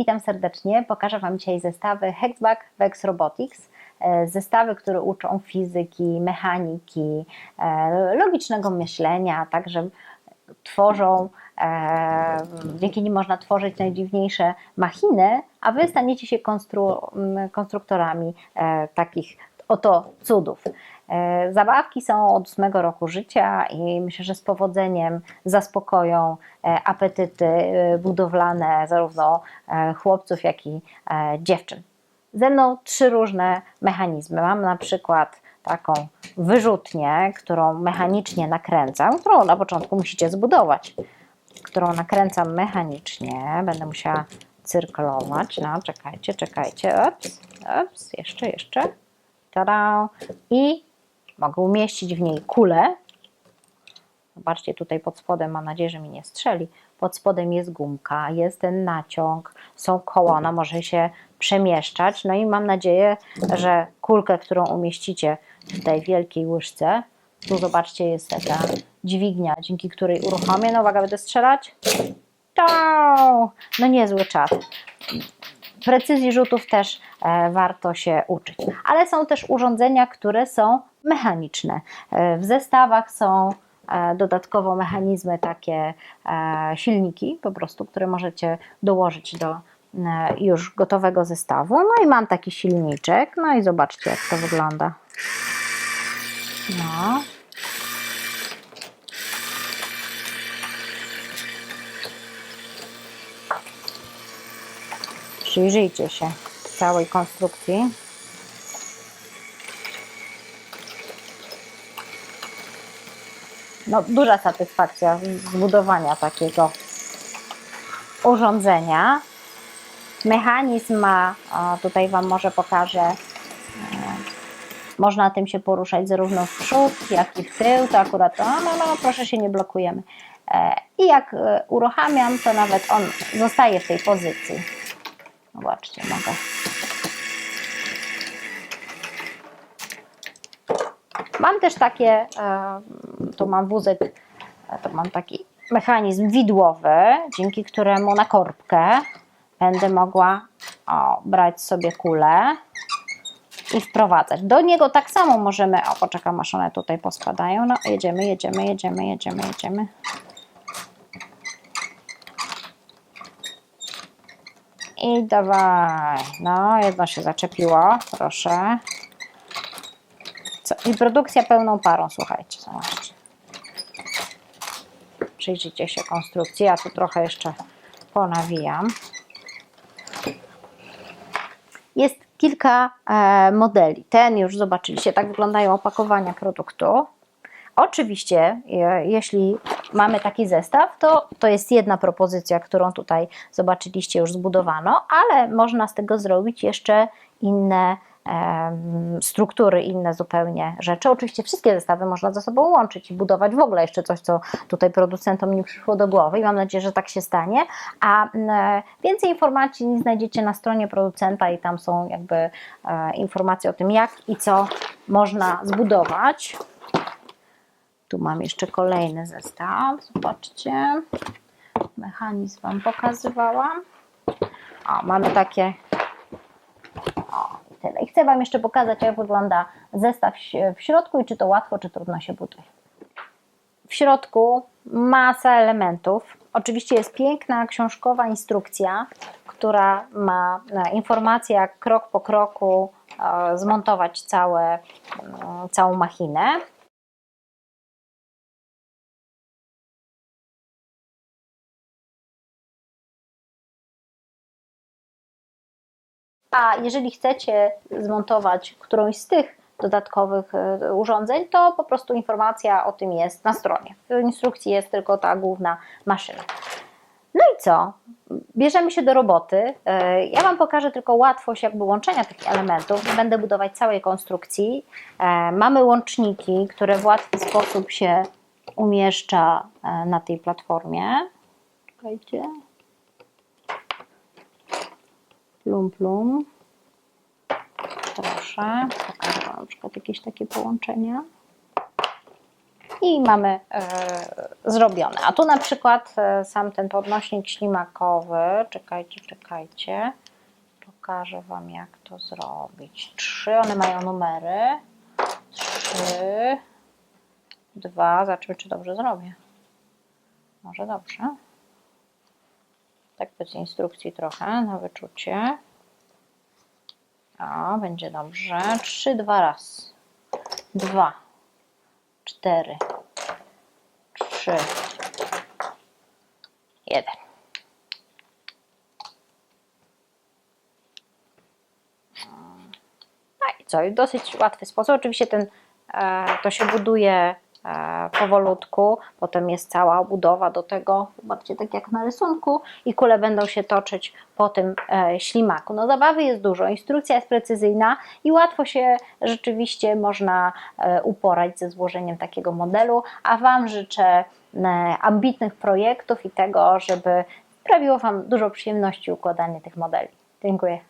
Witam serdecznie. Pokażę Wam dzisiaj zestawy Hexback Vex Robotics. E, Zestawy, które uczą fizyki, mechaniki, e, logicznego myślenia, a także tworzą, e, dzięki nim można tworzyć najdziwniejsze machiny, a Wy staniecie się konstru, konstruktorami takich oto cudów. E, Zabawki są od ósmego roku życia i myślę, że z powodzeniem zaspokoją e, apetyty e, budowlane zarówno chłopców, jak i dziewczyn. Ze mną trzy różne mechanizmy. Mam na przykład taką wyrzutnię, którą mechanicznie nakręcam, którą na początku musicie zbudować, którą nakręcam mechanicznie. Będę musiała cyrklować. No, czekajcie, czekajcie. Ups, ups, jeszcze, jeszcze. Tada! I mogę umieścić w niej kulę. Zobaczcie tutaj pod spodem, mam nadzieję, że mi nie strzeli. Pod spodem jest gumka, jest ten naciąg, są koła, ona może się przemieszczać. No i mam nadzieję, że kulkę, którą umieścicie w tej wielkiej łyżce, tu zobaczcie, jest taka dźwignia, dzięki której uruchomię. No uwaga, będę strzelać. No niezły czas precyzji rzutów też e, warto się uczyć. Ale są też urządzenia, które są mechaniczne. E, w zestawach są e, dodatkowo mechanizmy, takie silniki po prostu, które możecie dołożyć do już gotowego zestawu. No i mam taki silniczek, no i zobaczcie jak to wygląda. No. Przyjrzyjcie się całej konstrukcji. No, duża satysfakcja zbudowania takiego urządzenia. Mechanizm ma, tutaj Wam może pokażę, e, można tym się poruszać zarówno w przód, jak i w tył. To akurat, no, no, no proszę się nie blokujemy. E, I jak e, uruchamiam, to nawet on zostaje w tej pozycji. Zobaczcie, mogę. Mam też takie, e, tu mam wózek, e, to mam taki mechanizm widłowy, dzięki któremu na korbkę będę mogła o, brać sobie kulę i wprowadzać. Do niego tak samo możemy, o poczekam aż one tutaj pospadają, no jedziemy, jedziemy, jedziemy, jedziemy, jedziemy. I dawaj. No, jedno się zaczepiło, proszę. Co? I produkcja pełną parą, słuchajcie, zobaczcie. Przyjrzyjcie się konstrukcji, ja tu trochę jeszcze ponawijam. Jest kilka e, modeli. Ten już zobaczyliście, tak wyglądają opakowania produktu. Oczywiście, je, jeśli mamy taki zestaw, to to jest jedna propozycja, którą tutaj zobaczyliście, już zbudowano, ale można z tego zrobić jeszcze inne struktury, inne zupełnie rzeczy. Oczywiście wszystkie zestawy można ze sobą łączyć i budować w ogóle jeszcze coś, co tutaj producentom nie przyszło do głowy i mam nadzieję, że tak się stanie. A e, więcej informacji znajdziecie na stronie producenta i tam są jakby e, informacje o tym, jak i co można zbudować. Tu mam jeszcze kolejny zestaw. Zobaczcie. Mechanizm Wam pokazywałam. O, mamy takie. O, i tyle. I chcę Wam jeszcze pokazać, jak wygląda zestaw w środku i czy to łatwo, czy trudno się buduje. W środku masa elementów. Oczywiście jest piękna książkowa instrukcja, która ma e, informacje, jak krok po kroku e, zmontować całe, e, całą machinę. A jeżeli chcecie zmontować którąś z tych dodatkowych e, urządzeń, to po prostu informacja o tym jest na stronie. W instrukcji jest tylko ta główna maszyna. No i co? Bierzemy się do roboty. E, Ja Wam pokażę tylko łatwość jakby łączenia tych elementów. Nie będę budować całej konstrukcji. E, Mamy łączniki, które w łatwy sposób się umieszcza na tej platformie. Czekajcie. Plum, plum. Proszę, pokażę Wam na przykład jakieś takie połączenia. i mamy e, zrobione. A tu na przykład e, sam ten podnośnik ślimakowy, czekajcie, czekajcie, pokażę Wam jak to zrobić. Trzy, one mają numery. Trzy, dwa, zobaczymy czy dobrze zrobię. Może dobrze. Tak bez instrukcji trochę na wyczucie. O, będzie dobrze. Trzy, dwa, raz. Dwa, cztery, trzy, jeden. No i co? Dosyć łatwy sposób. Oczywiście ten, e, to się buduje powolutku, potem jest cała obudowa do tego, zobaczcie, tak jak na rysunku i kule będą się toczyć po tym e, ślimaku. No zabawy jest dużo, instrukcja jest precyzyjna i łatwo się rzeczywiście można e, uporać ze złożeniem takiego modelu, a Wam życzę e, ambitnych projektów i tego, żeby sprawiło Wam dużo przyjemności układanie tych modeli. Dziękuję.